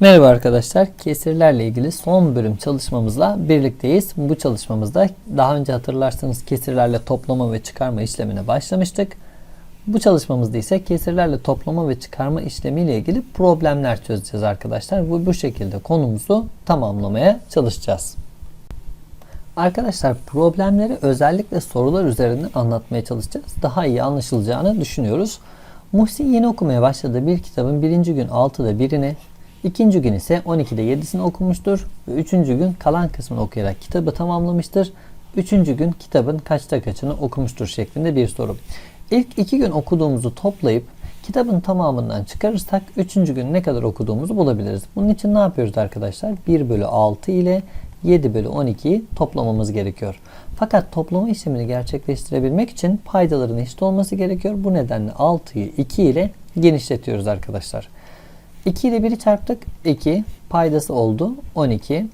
Merhaba arkadaşlar. Kesirlerle ilgili son bölüm çalışmamızla birlikteyiz. Bu çalışmamızda daha önce hatırlarsanız kesirlerle toplama ve çıkarma işlemine başlamıştık. Bu çalışmamızda ise kesirlerle toplama ve çıkarma işlemiyle ilgili problemler çözeceğiz arkadaşlar. Bu, bu şekilde konumuzu tamamlamaya çalışacağız. Arkadaşlar problemleri özellikle sorular üzerinden anlatmaya çalışacağız. Daha iyi anlaşılacağını düşünüyoruz. Muhsin yeni okumaya başladığı bir kitabın birinci gün 6'da birini, ikinci gün ise 12'de 7'sini okumuştur ve üçüncü gün kalan kısmını okuyarak kitabı tamamlamıştır. Üçüncü gün kitabın kaçta kaçını okumuştur şeklinde bir soru. İlk iki gün okuduğumuzu toplayıp kitabın tamamından çıkarırsak üçüncü gün ne kadar okuduğumuzu bulabiliriz. Bunun için ne yapıyoruz arkadaşlar? 1 bölü 6 ile 7 bölü 12'yi toplamamız gerekiyor. Fakat toplama işlemini gerçekleştirebilmek için paydaların eşit olması gerekiyor. Bu nedenle 6'yı 2 ile genişletiyoruz arkadaşlar. 2 ile 1'i çarptık. 2 paydası oldu. 12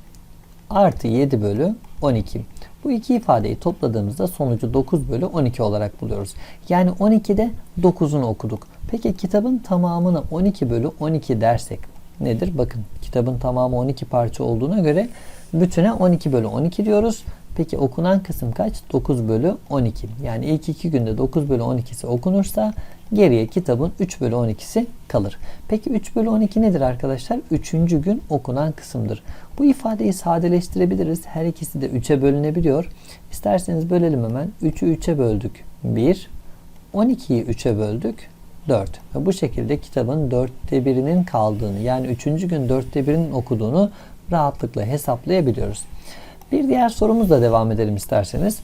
artı 7 bölü 12. Bu iki ifadeyi topladığımızda sonucu 9 bölü 12 olarak buluyoruz. Yani 12'de 9'unu okuduk. Peki kitabın tamamını 12 bölü 12 dersek nedir? Bakın kitabın tamamı 12 parça olduğuna göre bütüne 12 bölü 12 diyoruz. Peki okunan kısım kaç? 9 bölü 12. Yani ilk iki günde 9 bölü 12'si okunursa geriye kitabın 3 bölü 12'si kalır. Peki 3 bölü 12 nedir arkadaşlar? 3. gün okunan kısımdır. Bu ifadeyi sadeleştirebiliriz. Her ikisi de 3'e bölünebiliyor. İsterseniz bölelim hemen. 3'ü 3'e böldük. 1. 12'yi 3'e böldük. 4. Ve bu şekilde kitabın 4'te birinin kaldığını yani 3. gün 4'te birinin okuduğunu rahatlıkla hesaplayabiliyoruz. Bir diğer sorumuzla devam edelim isterseniz.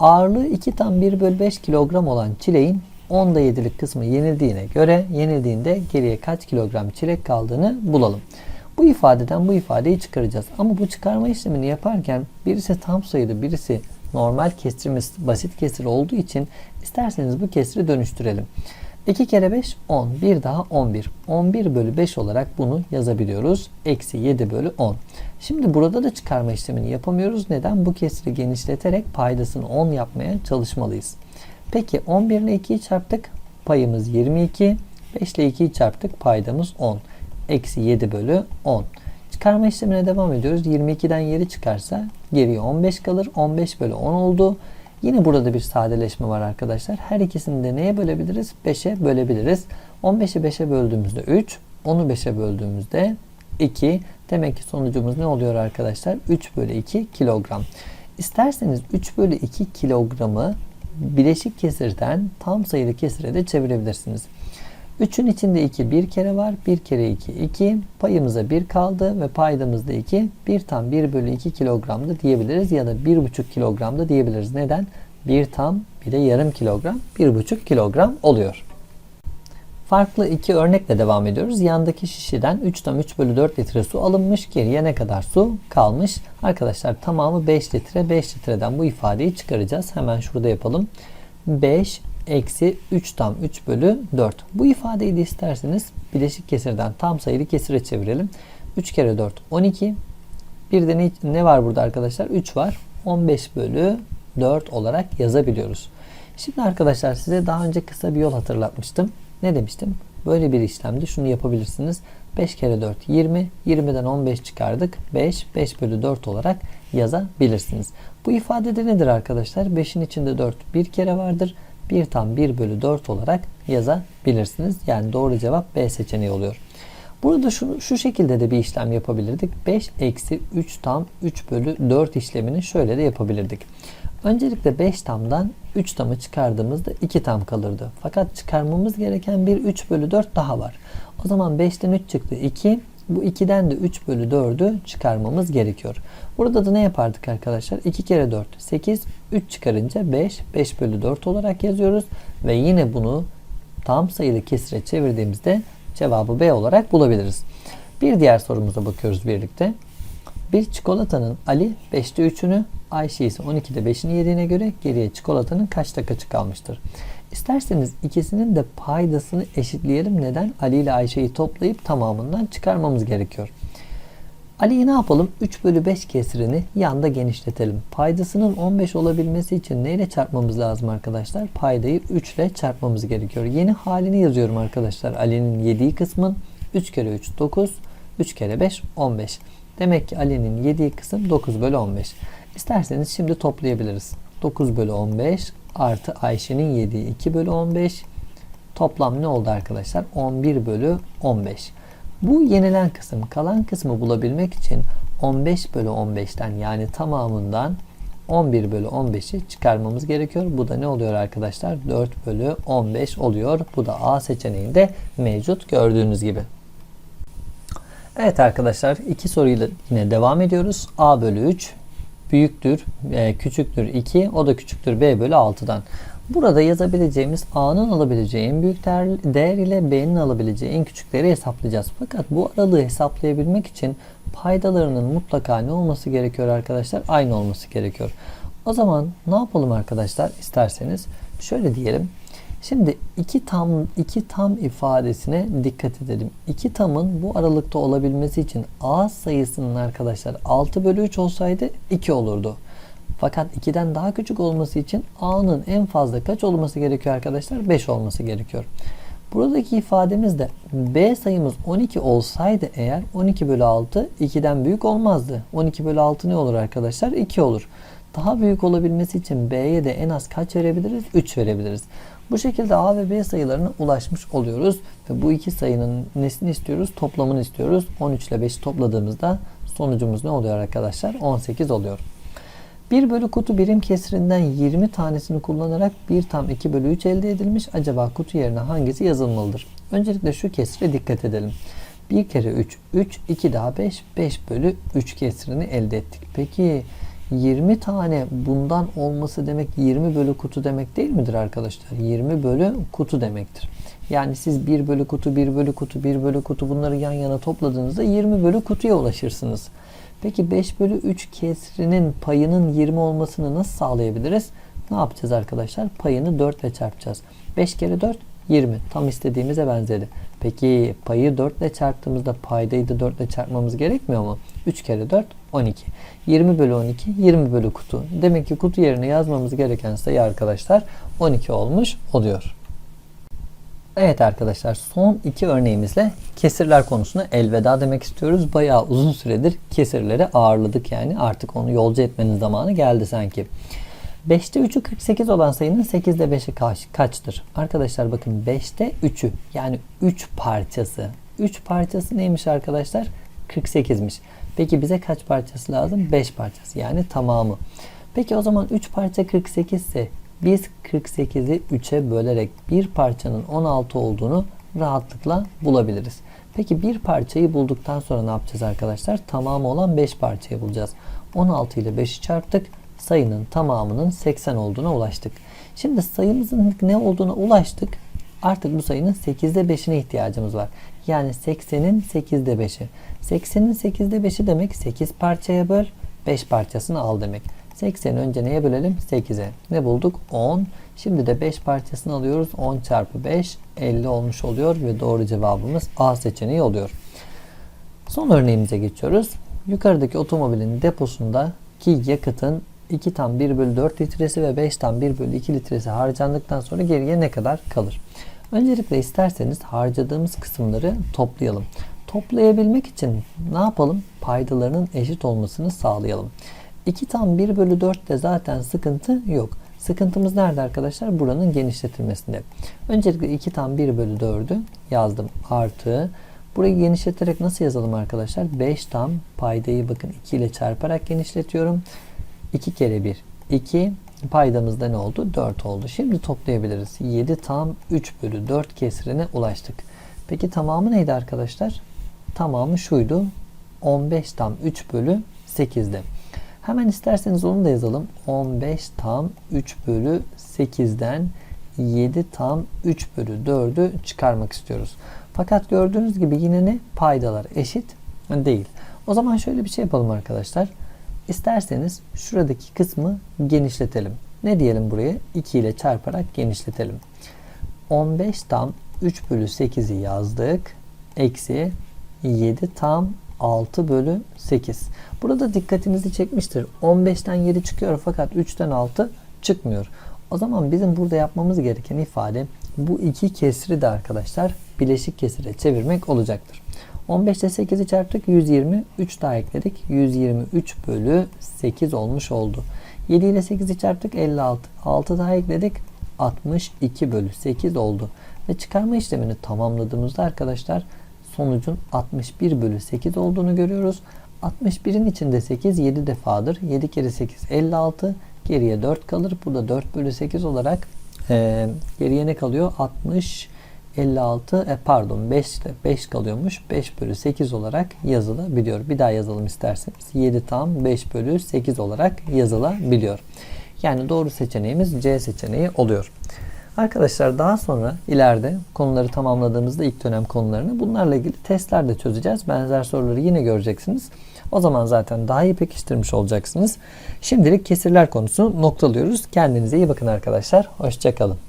Ağırlığı 2 tam 1 bölü 5 kilogram olan çileğin 10'da 7'lik kısmı yenildiğine göre yenildiğinde geriye kaç kilogram çilek kaldığını bulalım. Bu ifadeden bu ifadeyi çıkaracağız. Ama bu çıkarma işlemini yaparken birisi tam sayılı birisi normal kesirimiz basit kesir olduğu için isterseniz bu kesiri dönüştürelim. 2 kere 5 10. Bir daha 11. 11 bölü 5 olarak bunu yazabiliyoruz. Eksi 7 bölü 10. Şimdi burada da çıkarma işlemini yapamıyoruz. Neden? Bu kesiri genişleterek paydasını 10 yapmaya çalışmalıyız. Peki 11 ile 2'yi çarptık. Payımız 22. 5 ile 2'yi çarptık. Paydamız 10. Eksi 7 bölü 10. Çıkarma işlemine devam ediyoruz. 22'den 7 çıkarsa geriye 15 kalır. 15 bölü 10 oldu. Yine burada bir sadeleşme var arkadaşlar. Her ikisini de neye bölebiliriz? 5'e bölebiliriz. 15'i 5'e böldüğümüzde 3. 10'u 5'e böldüğümüzde 2. Demek ki sonucumuz ne oluyor arkadaşlar? 3 bölü 2 kilogram. İsterseniz 3 bölü 2 kilogramı bileşik kesirden tam sayılı kesire de çevirebilirsiniz. 3'ün içinde 2 bir kere var. 1 kere 2 2. Payımıza 1 kaldı ve paydamızda 2. 1 tam 1 bölü 2 kilogramda diyebiliriz ya da 1,5 kilogramda diyebiliriz. Neden? 1 tam bir de yarım kilogram 1,5 kilogram oluyor. Farklı iki örnekle devam ediyoruz. Yandaki şişeden 3 tam 3 bölü 4 litre su alınmış. Geriye ne kadar su kalmış? Arkadaşlar tamamı 5 litre. 5 litreden bu ifadeyi çıkaracağız. Hemen şurada yapalım. 5 eksi 3 tam 3 bölü 4. Bu ifadeyi de isterseniz bileşik kesirden tam sayılı kesire çevirelim. 3 kere 4 12. Bir de ne, ne var burada arkadaşlar? 3 var. 15 bölü 4 olarak yazabiliyoruz. Şimdi arkadaşlar size daha önce kısa bir yol hatırlatmıştım. Ne demiştim? Böyle bir işlemde şunu yapabilirsiniz. 5 kere 4 20. 20'den 15 çıkardık. 5, 5 bölü 4 olarak yazabilirsiniz. Bu ifadede nedir arkadaşlar? 5'in içinde 4 bir kere vardır. 1 tam 1 bölü 4 olarak yazabilirsiniz. Yani doğru cevap B seçeneği oluyor. Burada şu, şu şekilde de bir işlem yapabilirdik. 5 eksi 3 tam 3 bölü 4 işlemini şöyle de yapabilirdik. Öncelikle 5 tamdan 3 tamı çıkardığımızda 2 tam kalırdı. Fakat çıkarmamız gereken bir 3 bölü 4 daha var. O zaman 5'ten 3 çıktı 2. Bu 2'den de 3 bölü 4'ü çıkarmamız gerekiyor. Burada da ne yapardık arkadaşlar? 2 kere 4 8. 3 çıkarınca 5. 5 bölü 4 olarak yazıyoruz. Ve yine bunu tam sayılı kesire çevirdiğimizde cevabı B olarak bulabiliriz. Bir diğer sorumuza bakıyoruz birlikte. Bir çikolatanın Ali 5'te 3'ünü, Ayşe ise 12'de 5'ini yediğine göre geriye çikolatanın kaçta kaçı kalmıştır? İsterseniz ikisinin de paydasını eşitleyelim. Neden? Ali ile Ayşe'yi toplayıp tamamından çıkarmamız gerekiyor. Ali'yi ne yapalım? 3 bölü 5 kesirini yanda genişletelim. Paydasının 15 olabilmesi için neyle çarpmamız lazım arkadaşlar? Paydayı 3 ile çarpmamız gerekiyor. Yeni halini yazıyorum arkadaşlar. Ali'nin yediği kısmın 3 kere 3 9, 3 kere 5 15. Demek ki Ali'nin yediği kısım 9 bölü 15. İsterseniz şimdi toplayabiliriz. 9 bölü 15 artı Ayşe'nin yediği 2 bölü 15. Toplam ne oldu arkadaşlar? 11 bölü 15. Bu yenilen kısım, kalan kısmı bulabilmek için 15 bölü 15'ten yani tamamından 11 bölü 15'i çıkarmamız gerekiyor. Bu da ne oluyor arkadaşlar? 4 bölü 15 oluyor. Bu da A seçeneğinde mevcut gördüğünüz gibi. Evet arkadaşlar iki soruyla yine devam ediyoruz. A bölü 3 büyüktür, e, küçüktür 2, o da küçüktür B bölü 6'dan. Burada yazabileceğimiz A'nın alabileceği en büyük değer, değer ile B'nin alabileceği en küçük değeri hesaplayacağız. Fakat bu aralığı hesaplayabilmek için paydalarının mutlaka ne olması gerekiyor arkadaşlar? Aynı olması gerekiyor. O zaman ne yapalım arkadaşlar? İsterseniz şöyle diyelim. Şimdi iki tam iki tam ifadesine dikkat edelim. İki tamın bu aralıkta olabilmesi için A sayısının arkadaşlar 6 bölü 3 olsaydı 2 olurdu. Fakat 2'den daha küçük olması için A'nın en fazla kaç olması gerekiyor arkadaşlar? 5 olması gerekiyor. Buradaki ifademiz de B sayımız 12 olsaydı eğer 12 bölü 6 2'den büyük olmazdı. 12 bölü 6 ne olur arkadaşlar? 2 olur. Daha büyük olabilmesi için B'ye de en az kaç verebiliriz? 3 verebiliriz. Bu şekilde A ve B sayılarına ulaşmış oluyoruz. Ve bu iki sayının nesini istiyoruz? Toplamını istiyoruz. 13 ile 5'i topladığımızda sonucumuz ne oluyor arkadaşlar? 18 oluyor. 1 bölü kutu birim kesirinden 20 tanesini kullanarak 1 tam 2 bölü 3 elde edilmiş. Acaba kutu yerine hangisi yazılmalıdır? Öncelikle şu kesire dikkat edelim. 1 kere 3, 3, 2 daha 5, 5 bölü 3 kesirini elde ettik. Peki 20 tane bundan olması demek 20 bölü kutu demek değil midir arkadaşlar? 20 bölü kutu demektir. Yani siz 1 bölü kutu, 1 bölü kutu, 1 bölü kutu bunları yan yana topladığınızda 20 bölü kutuya ulaşırsınız. Peki 5 bölü 3 kesrinin payının 20 olmasını nasıl sağlayabiliriz? Ne yapacağız arkadaşlar? Payını 4 ile çarpacağız. 5 kere 4 20. Tam istediğimize benzedi. Peki payı 4 ile çarptığımızda paydayı da 4 ile çarpmamız gerekmiyor mu? 3 kere 4 12. 20 bölü 12 20 bölü kutu. Demek ki kutu yerine yazmamız gereken sayı arkadaşlar 12 olmuş oluyor. Evet arkadaşlar son iki örneğimizle kesirler konusuna elveda demek istiyoruz. Bayağı uzun süredir kesirleri ağırladık yani artık onu yolcu etmenin zamanı geldi sanki. 5'te 3'ü 48 olan sayının 8'de 5'i kaç, kaçtır? Arkadaşlar bakın 5'te 3'ü yani 3 parçası. 3 parçası neymiş arkadaşlar? 48'miş. Peki bize kaç parçası lazım? 5 parçası yani tamamı. Peki o zaman 3 parça 48 ise biz 48'i 3'e bölerek bir parçanın 16 olduğunu rahatlıkla bulabiliriz. Peki bir parçayı bulduktan sonra ne yapacağız arkadaşlar? Tamamı olan 5 parçayı bulacağız. 16 ile 5'i çarptık. Sayının tamamının 80 olduğuna ulaştık. Şimdi sayımızın ne olduğuna ulaştık. Artık bu sayının 8'de 5'ine ihtiyacımız var. Yani 80'in 8'de 5'i. 80'in 8'de 5'i demek 8 parçaya böl, 5 parçasını al demek. 80'i önce neye bölelim? 8'e. Ne bulduk? 10. Şimdi de 5 parçasını alıyoruz. 10 çarpı 5 50 olmuş oluyor ve doğru cevabımız A seçeneği oluyor. Son örneğimize geçiyoruz. Yukarıdaki otomobilin deposundaki yakıtın 2 tam 1 bölü 4 litresi ve 5 tam 1 bölü 2 litresi harcandıktan sonra geriye ne kadar kalır? Öncelikle isterseniz harcadığımız kısımları toplayalım. Toplayabilmek için ne yapalım? Paydalarının eşit olmasını sağlayalım. 2 tam 1 bölü 4 de zaten sıkıntı yok. Sıkıntımız nerede arkadaşlar? Buranın genişletilmesinde. Öncelikle 2 tam 1 bölü 4'ü yazdım. Artı. Burayı genişleterek nasıl yazalım arkadaşlar? 5 tam paydayı bakın 2 ile çarparak genişletiyorum. 2 kere 1 2 paydamızda ne oldu? 4 oldu. Şimdi toplayabiliriz. 7 tam 3 bölü 4 kesrine ulaştık. Peki tamamı neydi arkadaşlar? Tamamı şuydu. 15 tam 3 bölü 8'de. Hemen isterseniz onu da yazalım. 15 tam 3 bölü 8'den 7 tam 3 bölü 4'ü çıkarmak istiyoruz. Fakat gördüğünüz gibi yine ne? Paydalar eşit değil. O zaman şöyle bir şey yapalım arkadaşlar. İsterseniz şuradaki kısmı genişletelim. Ne diyelim buraya? 2 ile çarparak genişletelim. 15 tam 3 bölü 8'i yazdık. Eksi 7 tam 6 bölü 8. Burada dikkatinizi çekmiştir. 15'ten 7 çıkıyor fakat 3'ten 6 çıkmıyor. O zaman bizim burada yapmamız gereken ifade bu iki kesri de arkadaşlar bileşik kesire çevirmek olacaktır. 15 ile 8'i çarptık 120. 3 daha ekledik. 123 bölü 8 olmuş oldu. 7 ile 8'i çarptık 56. 6 daha ekledik 62 bölü 8 oldu. Ve çıkarma işlemini tamamladığımızda arkadaşlar sonucun 61 bölü 8 olduğunu görüyoruz. 61'in içinde 8 7 defadır. 7 kere 8 56. Geriye 4 kalır. Bu da 4 bölü 8 olarak e, geriye ne kalıyor? 60 56 e, pardon 5 ile 5 kalıyormuş. 5 bölü 8 olarak yazılabiliyor. Bir daha yazalım isterseniz. 7 tam 5 bölü 8 olarak yazılabiliyor. Yani doğru seçeneğimiz C seçeneği oluyor. Arkadaşlar daha sonra ileride konuları tamamladığımızda ilk dönem konularını bunlarla ilgili testler de çözeceğiz. Benzer soruları yine göreceksiniz. O zaman zaten daha iyi pekiştirmiş olacaksınız. Şimdilik kesirler konusunu noktalıyoruz. Kendinize iyi bakın arkadaşlar. Hoşçakalın.